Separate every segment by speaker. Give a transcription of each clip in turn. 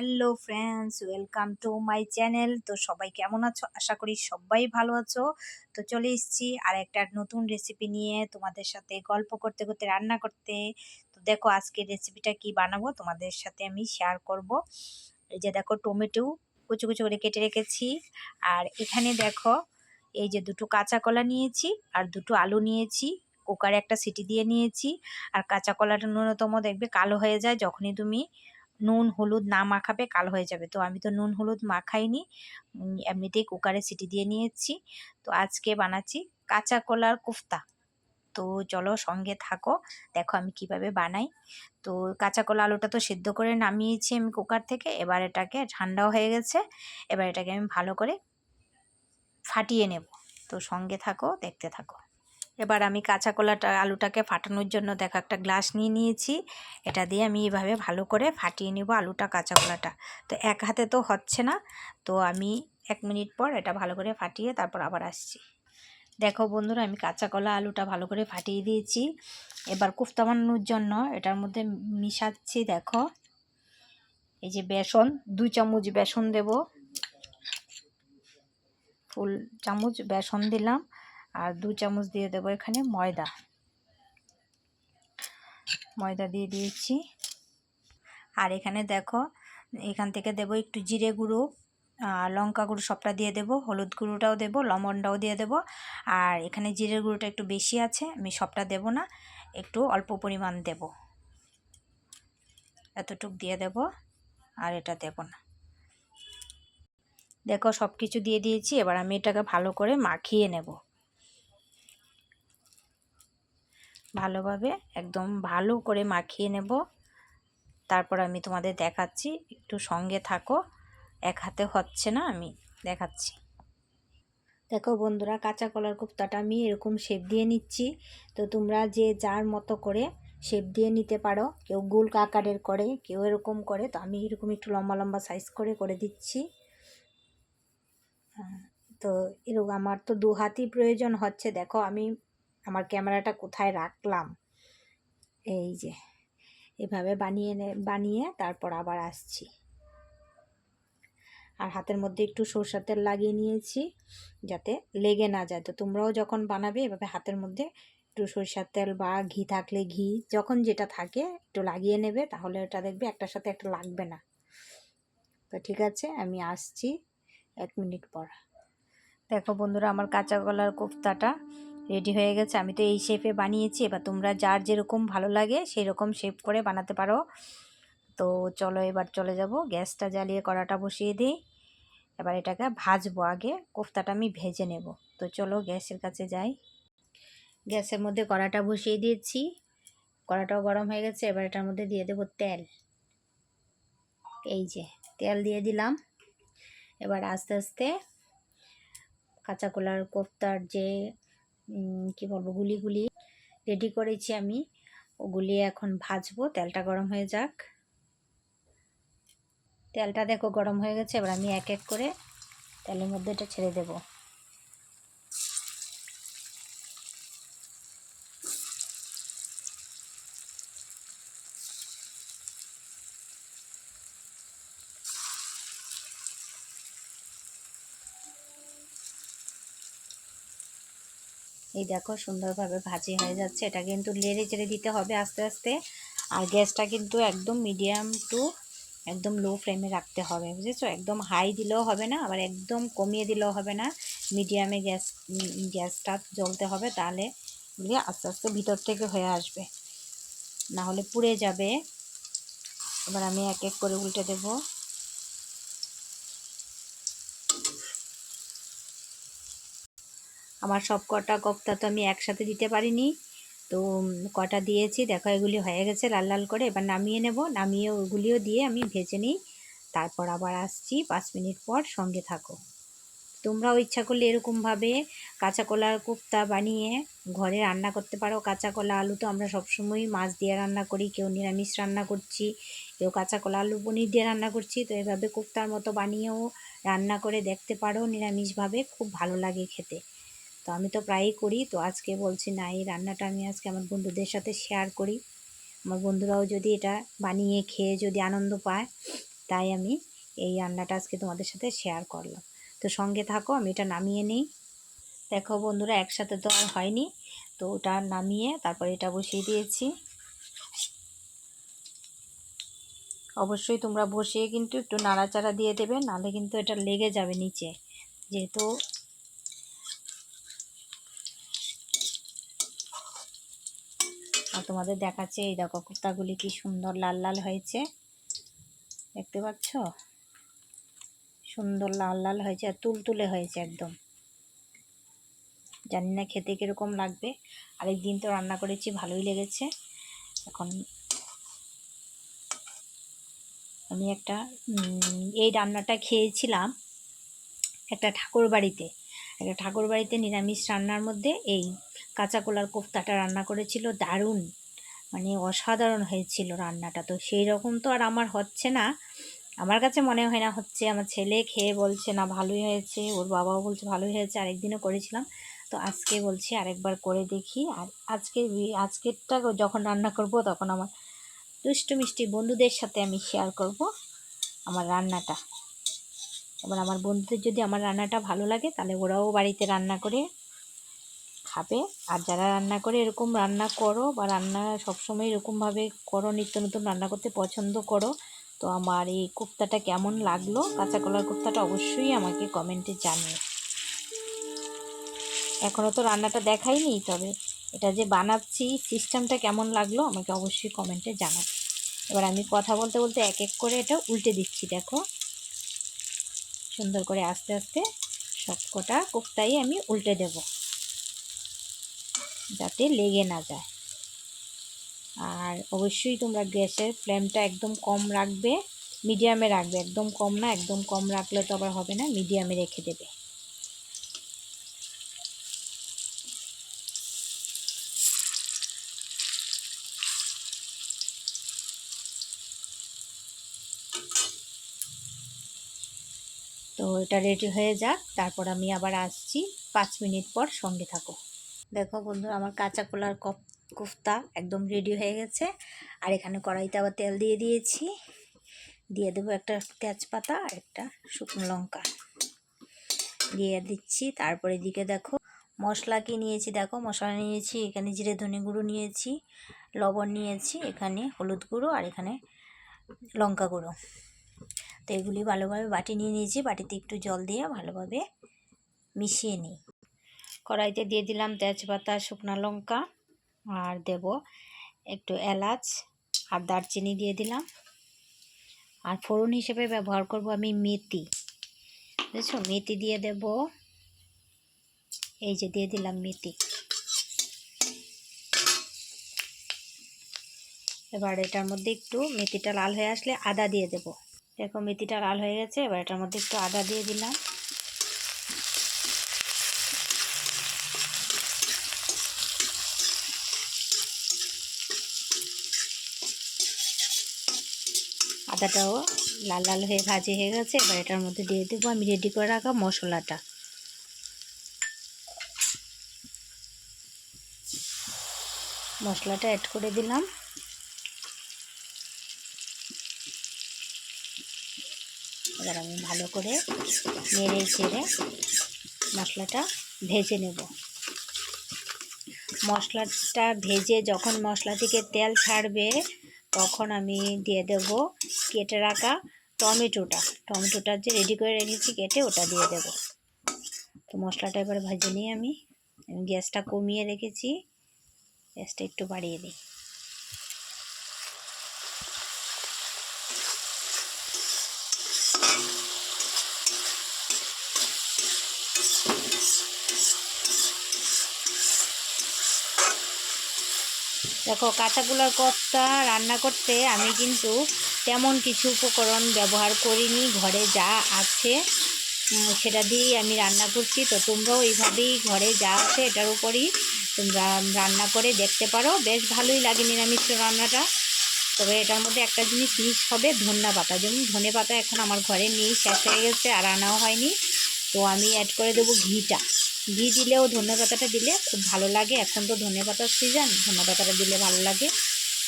Speaker 1: Hello friends welcome to my channel তো সবাই কেমন আছো? আশা করি সবাই ভালো আছো। তো চলে এসেছি আর একটা নতুন রেসিপি নিয়ে তোমাদের সাথে গল্প করতে করতে, রান্না করতে। তো দেখো আজকে রেসিপিটা কি বানাবো তোমাদের সাথে আমি শেয়ার করব। এই যে দেখো টমেটো কুচু কুচু করে কেটে রেখেছি। আর এখানে দেখো এই যে দুটো কাঁচা কলা নিয়েছি আর দুটো আলু নিয়েছি। কুকারে একটা সিটি দিয়ে নিয়েছি। আর কাঁচা কলাটা ন্যূনতম দেখবে কালো হয়ে যায় যখনই তুমি নুন, হলুদ না মাখাবে, কালো হয়ে যাবে। তো আমি তো নুন, হলুদ মাখাইনি। এমনিতেই কুকারে সিটি দিয়ে নিয়েছি। তো আজকে বানাচ্ছি কাঁচা কলার কোফতা। তো চলো সঙ্গে থাকো, দেখো আমি কীভাবে বানাই। তো কাঁচা কলা আলুটা তো সেদ্ধ করে নামিয়েছি আমি কুকার থেকে। এবার এটাকে ঠান্ডাও হয়ে গেছে। এবার এটাকে আমি ভালো করে ফাটিয়ে নেব। তো সঙ্গে থাকো, দেখতে থাকো। এবার আমি কাঁচা কলাটা, আলুটাকে ফাটানোর জন্য দেখো একটা গ্লাস নিয়ে নিয়েছি। এটা দিয়ে আমি এভাবে ভালো করে ফাটিয়ে নেব আলুটা, কাঁচা কলাটা। তো এক হাতে তো হচ্ছে না। তো আমি এক মিনিট পর এটা ভালো করে ফাটিয়ে তারপর আবার আসছি। দেখো বন্ধুরা, আমি কাঁচা কলা, আলুটা ভালো করে ফাটিয়ে দিয়েছি। এবার কুফতা বানানোর জন্য এটার মধ্যে মিশাচ্ছি, দেখো। এই যে বেসন দুই চামচ বেসন দেব। ফুল চামচ বেসন দিলাম। আর দু চামচ দিয়ে দেবো এখানে ময়দা। ময়দা দিয়ে দিয়েছি। আর এখানে দেখো, এখান থেকে দেব একটু জিরে গুঁড়ো লঙ্কা গুঁড়ো সবটা দিয়ে দেব, হলুদ গুঁড়োটাও দেব, লবণটাও দিয়ে দেব। আর এখানে জিরে গুঁড়োটা একটু বেশি আছে, আমি সবটা দেব না, একটু অল্প পরিমাণ দেব। এতটুক দিয়ে দেব, আর এটা দেব না। দেখো সব কিছু দিয়ে দিয়েছি, এবার আমি এটাকে ভালো করে মাখিয়ে নেব। ভালোভাবে একদম ভালো করে মাখিয়ে নেব। তারপর আমি তোমাদের দেখাচ্ছি, একটু সঙ্গে থাকো। এক হাতে হচ্ছে না, আমি দেখাচ্ছি। দেখো বন্ধুরা, কাঁচা কলার কোপ্তাটা আমি এরকম শেপ দিয়ে নিচ্ছি। তো তোমরা যে যার মতো করে শেপ দিয়ে নিতে পারো, কেউ গোল আকারের করে, কেউ এরকম করে, তো আমি এরকম একটু লম্বা লম্বা সাইজ করে করে দিচ্ছি। তো এরকম, আমার তো দু হাতই প্রয়োজন হচ্ছে। দেখো আমি আমার ক্যামেরাটা কোথায় রাখলাম? এই যে, এভাবে বানিয়ে বানিয়ে তারপর আবার আসছি। আর হাতের মধ্যে একটু সরষার তেল লাগিয়ে নিয়েছি যাতে লেগে না যায়। তো তোমরাও যখন বানাবে, এভাবে হাতের মধ্যে একটু সরষার তেল বা ঘি থাকলে ঘি, যখন যেটা থাকে একটু লাগিয়ে নেবে, তাহলে ওটা দেখবে একটার সাথে একটা লাগবে না। তো ঠিক আছে, আমি আসছি এক মিনিট পর। দেখো বন্ধুরা, আমার কাঁচা কলার কোফতাটা রেডি হয়ে গেছে। আমি তো এই শেপে বানিয়েছি। এবার তোমরা যার যেরকম ভালো লাগে সেই রকম শেপ করে বানাতে পারো। তো চলো এবার চলে যাব। গ্যাসটা জ্বালিয়ে কড়াটা বসিয়ে দিই। এবার এটাকে ভাজবো আগে। কোফতাটা আমি ভেজে নেব। তো চলো গ্যাসের কাছে যাই। গ্যাসের মধ্যে কড়াটা বসিয়ে দিয়েছি। কড়াটাও গরম হয়ে গেছে। এবার এটার মধ্যে দিয়ে দেবো তেল। এই যে, তেল দিয়ে দিলাম। এবার আস্তে আস্তে কাঁচা কলার কোফতার যে কি বলব গুলিগুলি রেডি করেছি আমি। ওগুলি এখন ভাজবো, তেলটা গরম হয়ে যাক। তেলটা দেখো গরম হয়ে গেছে, এবার আমি এক এক করে তেলের মধ্যে এটা ছেড়ে দেবো। এই দেখো সুন্দরভাবে ভাজি হয়ে যাচ্ছে। এটা কিন্তু লেড়ে চেড়ে দিতে হবে আস্তে আস্তে। আর গ্যাসটা কিন্তু একদম মিডিয়াম টু একদম লো ফ্লেমে রাখতে হবে, বুঝেছ? একদম হাই দিলেও হবে না, আবার একদম কমিয়ে দিলেও হবে না। মিডিয়ামে গ্যাস গ্যাসটা জ্বলতে হবে তাহলে এগুলি আস্তে আস্তে ভিতর থেকে হয়ে আসবে। না হলে পুড়ে যাবে। এবার আমি এক এক করে উল্টে দেবো। আমার সব কটা কপ্তা তো আমি একসাথে দিতে পারিনি। তো কটা দিয়েছি, দেখো এগুলি হয়ে গেছে লাল লাল করে। এবার নামিয়ে নেব, নামিয়ে ওগুলিও দিয়ে আমি ভেজে নিই। তারপর আবার আসছি পাঁচ মিনিট পর সঙ্গে থাকো। তোমরাও ইচ্ছা করলে এরকমভাবে কাঁচা কলার কোপ্তা বানিয়ে ঘরে রান্না করতে পারো। কাঁচা কলা আলু তো আমরা সবসময়ই মাছ দিয়ে রান্না করি, কেউ নিরামিষ রান্না করছি, কেউ কাঁচা কলা আলু পনির দিয়ে রান্না করছি। তো এভাবে কোপ্তার মতো বানিয়েও রান্না করে দেখতে পারো নিরামিষভাবে, খুব ভালো লাগে খেতে। আমি তো প্রায়ই করি। তো আজকে বলছি, না, এই রান্নাটা আমি আজকে আমার বন্ধুদের সাথে শেয়ার করি। আমার বন্ধুরাও যদি এটা বানিয়ে খেয়ে যদি আনন্দ পায়, তাই আমি এই রান্নাটা আজকে তোমাদের সাথে শেয়ার করলাম। তো সঙ্গে থাকো, আমি এটা নামিয়ে নিই। দেখো বন্ধুরা, একসাথে তো আর হয়নি। তো ওটা নামিয়ে তারপরে এটা বসিয়ে দিয়েছি। অবশ্যই তোমরা বসিয়ে কিন্তু একটু নাড়াচাড়া দিয়ে দেবে, নাহলে কিন্তু এটা লেগে যাবে নিচে। যেহেতু আর তোমাদের দেখাচ্ছে এই দেখো কুর্তাগুলি কি সুন্দর লাল লাল হয়েছে। দেখতে পাচ্ছ? সুন্দর লাল লাল হয়েছে আর তুলতুলে হয়েছে একদম। জানি না খেতে কীরকম লাগবে। আরেকদিন তো রান্না করেছি, ভালোই লেগেছে। এখন আমি একটা এই রান্নাটা খেয়েছিলাম একটা ঠাকুর বাড়িতে একটা ঠাকুর বাড়িতে নিরামিষ রান্নার মধ্যে এই কাঁচা কলার কোফতাটা রান্না করেছিল। দারুণ মানে অসাধারণ হয়েছিল রান্নাটা। তো সেই রকম তো আর আমার হচ্ছে না। আমার কাছে মনে হয় না, হচ্ছে আমার ছেলে খেয়ে বলছে, না, ভালোই হয়েছে। ওর বাবাও বলছে, ভালোই হয়েছে। আরেকদিনও করেছিলাম। তো আজকে বলছি আরেকবার করে দেখি। আর আজকে আজকেরটা যখন রান্না করব তখন আমার দুষ্টু মিষ্টি বন্ধুদের সাথে আমি শেয়ার করব আমার রান্নাটা। এবার আমার বন্ধুদের যদি আমার রান্নাটা ভালো লাগে, তাহলে ওরাও বাড়িতে রান্না করে খাবে। আর যারা রান্না করে, এরকম রান্না করো বা রান্না সবসময় এরকমভাবে করো, নিত্য নতুন রান্না করতে পছন্দ করো, তো আমার এই কোপ্তাটা কেমন লাগল, কাঁচা কলার কোপ্তাটা অবশ্যই আমাকে কমেন্টে জানিয়ে এখনও তো রান্নাটা দেখাইনি, তবে এটা যে বানাচ্ছি, সিস্টেমটা কেমন লাগল, আমাকে অবশ্যই কমেন্টে জানাবে এবার আমি কথা বলতে বলতে এক এক করে এটা উল্টে দিচ্ছি, দেখো। সুন্দর করে আস্তে আস্তে সব কটা কোপ্তাই আমি উল্টে দেব, যাতে লেগে না যায়। আর অবশ্যই তোমরা গ্যাসের ফ্লেমটা একদম কম রাখবে, মিডিয়ামে রাখবে, একদম কম না, একদম কম রাখলে তো আবার হবে না, মিডিয়ামে রেখে দেবে। তো এটা রেডি হয়ে যাক। তারপর আমি আবার আসছি। পাঁচ মিনিট পর সঙ্গে থাকো। দেখো বন্ধু, আমার কাঁচা কলার কপ, কোফতা একদম রেডি হয়ে গেছে। আর এখানে কড়াইতে আবার তেল দিয়ে দিয়েছি। দিয়ে দেবো একটা তেজপাতা আর একটা শুকনো লঙ্কা। দিয়ে দিচ্ছি। তারপরে দিকে দেখো, মশলা কি নিয়েছি? দেখো, মশলা নিয়েছি, এখানে জিরে ধনে গুঁড়ো নিয়েছি, লবণ নিয়েছি, এখানে হলুদ গুঁড়ো আর এখানে লঙ্কা গুঁড়ো। তো এগুলি ভালোভাবে বাটি নিয়ে নিয়েছি। বাটিতে একটু জল দিয়ে ভালোভাবে মিশিয়ে নিই। কড়াইতে দিয়ে দিলাম তেজপাতা, শুকনো লঙ্কা আর দেব একটু এলাচ আর দারচিনি দিয়ে দিলাম। আর ফোড়ন হিসেবে ব্যবহার করব আমি মেথি, বুঝছ? মেথি দিয়ে দেব, এই যে দিয়ে দিলাম মেথি। এবার এটার মধ্যে একটু মেথিটা লাল হয়ে আসলে আদা দিয়ে দেব। দেখো মেথিটা লাল হয়ে গেছে, এবার এটার মধ্যে একটু আদা দিয়ে দিলাম। আদাটাও লাল লাল হয়ে ভাজি হয়ে গেছে, এবার এটার মধ্যে দিয়ে দেবো আমি রেডি করে রাখা মশলাটা। মশলাটা অ্যাড করে দিলাম। এবার আমি ভালো করে নেড়ে চেড়ে মশলাটা ভেজে নেব। মশলাটা ভেজে যখন মশলা থেকে তেল ছাড়বে, তখন আমি দিয়ে দেব কেটে রাখা টমেটোটা। টমেটোটা যে রেডি করে রেখেছি কেটে ওটা দিয়ে দেব। তো মশলাটা এবার ভেজে নিয়ে আমি গ্যাসটা কমিয়ে রেখেছি। গ্যাসটা একটু বাড়িয়ে দিই। দেখো কাঁচাকুলার কফতা রান্না করতে আমি কিন্তু তেমন কিছু উপকরণ ব্যবহার করিনি। ঘরে যা আছে সেটা দিয়েই আমি রান্না করছি। তো তোমরাও এইভাবেই ঘরে যা আছে, এটার উপরই তোমরা রান্না করে দেখতে পারো। বেশ ভালোই লাগে নিরামিষ রান্নাটা। তবে এটার মধ্যে একটা জিনিস মিস হবে, ধন্যা পাতা। যেমন ধনে পাতা এখন আমার ঘরে নেই, শেষ হয়ে গেছে, আর আনাও হয়নি। তো আমি অ্যাড করে দেবো ঘিটা। ঘি দিলেও ধনে পাতাটা দিলে খুব ভালো লাগে। এখন তো ধনে পাতার সিজন ধনে পাতাটা দিলে ভালো লাগে।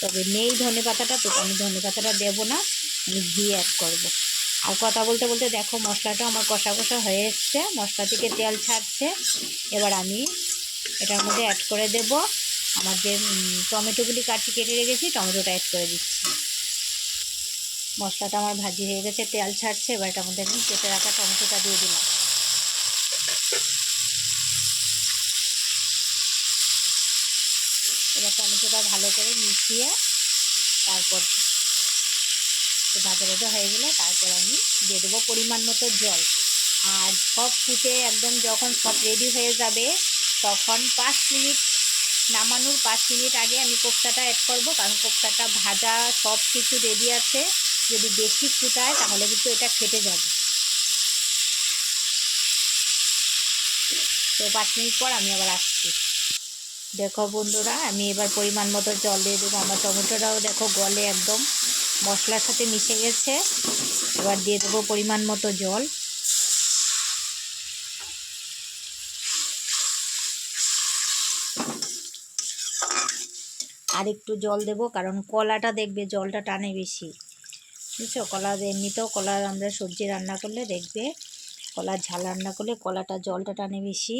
Speaker 1: তবে নেই ধনে পাতাটা, তো আমি ধনে পাতাটা দেবো না, আমি ঘি অ্যাড করব। আর কথা বলতে বলতে দেখো মশলাটা আমার কষা কষা হয়ে এসছে, মশলা থেকে তেল ছাড়ছে। এবার আমি এটার মধ্যে অ্যাড করে দেব। আমার যে টমেটোগুলি কাটি কেটে রেখেছি, টমেটোটা অ্যাড করে দিচ্ছি। মশলাটা আমার ভাজি হয়ে গেছে, তেল ছাড়ছে, এবার এটার মধ্যে আমি কেটে রাখা টমেটোটা দিয়ে দিলাম। এবার ভালো করে মিশিয়ে তারপর ভাজা ভাজা হয়ে গেলে তারপর আমি দিয়ে দেবো পরিমাণ মতো জল। আর সব ফুটে একদম যখন সব রেডি হয়ে যাবে, তখন পাঁচ মিনিট নামানোর পাঁচ মিনিট আগে আমি কোপ্তাটা অ্যাড করব, কারণ কোপ্তাটা ভাজা সব কিছু রেডি আছে। যদি বেশি ফুটায় তাহলে কিন্তু এটা ফেটে যাবে। তো পাঁচ মিনিট পর আমি আবার আসছি। দেখো বন্ধুরা, আমি এবার পরিমাণ মতো জল দিয়ে দেবো। আমার টমেটোটাও দেখো গলে একদম। মশলার সাথে মিশে গেছে। এবার দিয়ে দেবো পরিমাণ মতো জল। আর একটু জল দেব, কারণ কলাটা দেখবে জলটা টানে বেশি। বুঝছ? কলা এমনিতেও কলা আমরা সবজি রান্না করলে দেখবে, কলার ঝাল রান্না করলে কলাটা জলটা টানে বেশি।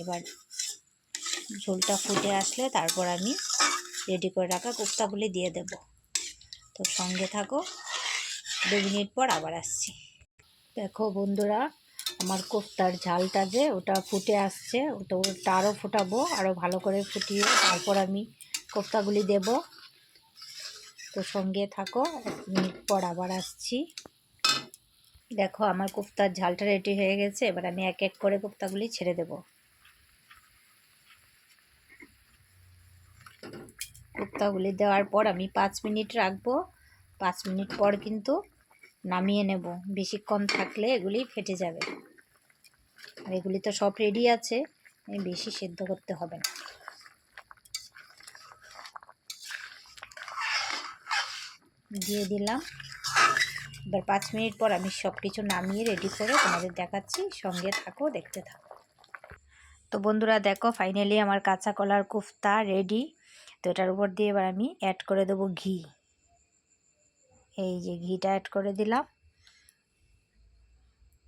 Speaker 1: এবার ঝোলটা ফুটে আসলে তারপর আমি রেডি করে রাখা কোপ্তাগুলি দিয়ে দেব। তো সঙ্গে থাকো, দু মিনিট পর আবার আসছি। দেখো বন্ধুরা, আমার কোপ্তার ঝালটা যে ওটা ফুটে আসছে, ওটা ওটা আরও ফুটাবো আরও ভালো করে ফুটিয়ে তারপর আমি কোপ্তাগুলি দেব। তো সঙ্গে থাকো, এক মিনিট পর আবার আসছি। দেখো আমার কোপ্তার ঝালটা রেডি হয়ে গেছে, এবার আমি এক এক করে কোপ্তাগুলি ছেড়ে দেব। কোপ্তাগুলি দেওয়ার পর আমি পাঁচ মিনিট রাখব। পাঁচ মিনিট পর কিন্তু নামিয়ে নেব। বেশিক্ষণ থাকলে এগুলি ফেটে যাবে। আর এগুলি তো সব রেডি আছে। বেশি সেদ্ধ করতে হবে না। দিয়ে দিলাম। এবার পাঁচ মিনিট পর আমি সব কিছু নামিয়ে রেডি করে তোমাদের দেখাচ্ছি। সঙ্গে থাকো, দেখতে থাকো। তো বন্ধুরা, দেখো ফাইনালি আমার কাঁচা কলার কুফতা রেডি তো এটার উপর দিয়ে এবার আমি অ্যাড করে দেবো ঘি। এই যে ঘিটা অ্যাড করে দিলাম।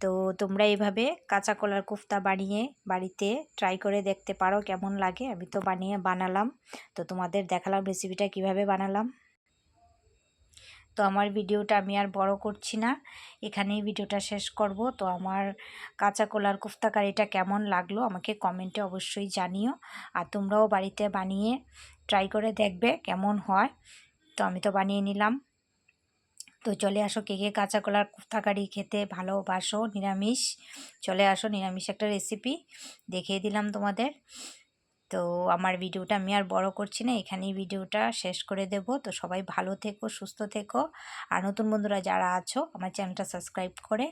Speaker 1: তো তোমরা এইভাবে কাঁচা কলার কোফতা বানিয়ে বাড়িতে ট্রাই করে দেখতে পারো কেমন লাগে। আমি তো বানিয়ে বানালাম। তো তোমাদের দেখালাম রেসিপিটা কীভাবে বানালাম। তো আমার ভিডিওটা আমি আর বড় করছি না। এখানেই ভিডিওটা শেষ করব। তো আমার কাঁচা কলার কোফতা কারিটা কেমন লাগল আমাকে কমেন্টে অবশ্যই জানিও। আর তোমরাও বাড়িতে বানিয়ে ট্রাই করে দেখবে কেমন হয়। তো আমি তো বানিয়ে নিলাম। তো চলে আসো কে কে কাঁচা কলার কোফতা কারি খেতে ভালোবাসো, নিরামিষ। চলে আসো, নিরামিষ একটা রেসিপি দেখিয়ে দিলাম তোমাদের। তো আমার ভিডিওটা আমি আর বড় করছি না, এখানেই ভিডিওটা শেষ করে দেব। তো সবাই ভালো থেকো, সুস্থ থেকো। আর নতুন বন্ধুরা যারা আছো, আমার চ্যানেলটা সাবস্ক্রাইব করে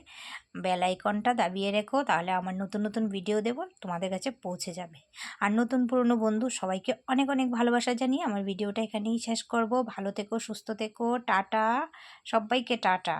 Speaker 1: বেল আইকনটা দাবিয়ে রেখো, তাহলে আমার নতুন নতুন ভিডিও দেব, তোমাদের কাছে পৌঁছে যাবে। আর নতুন পুরনো বন্ধু, সবাইকে অনেক অনেক ভালোবাসা জানিয়ে আমার ভিডিওটা এখানেই শেষ করব। ভালো থেকো, সুস্থ থেকো, টাটা। সবাইকে টাটা।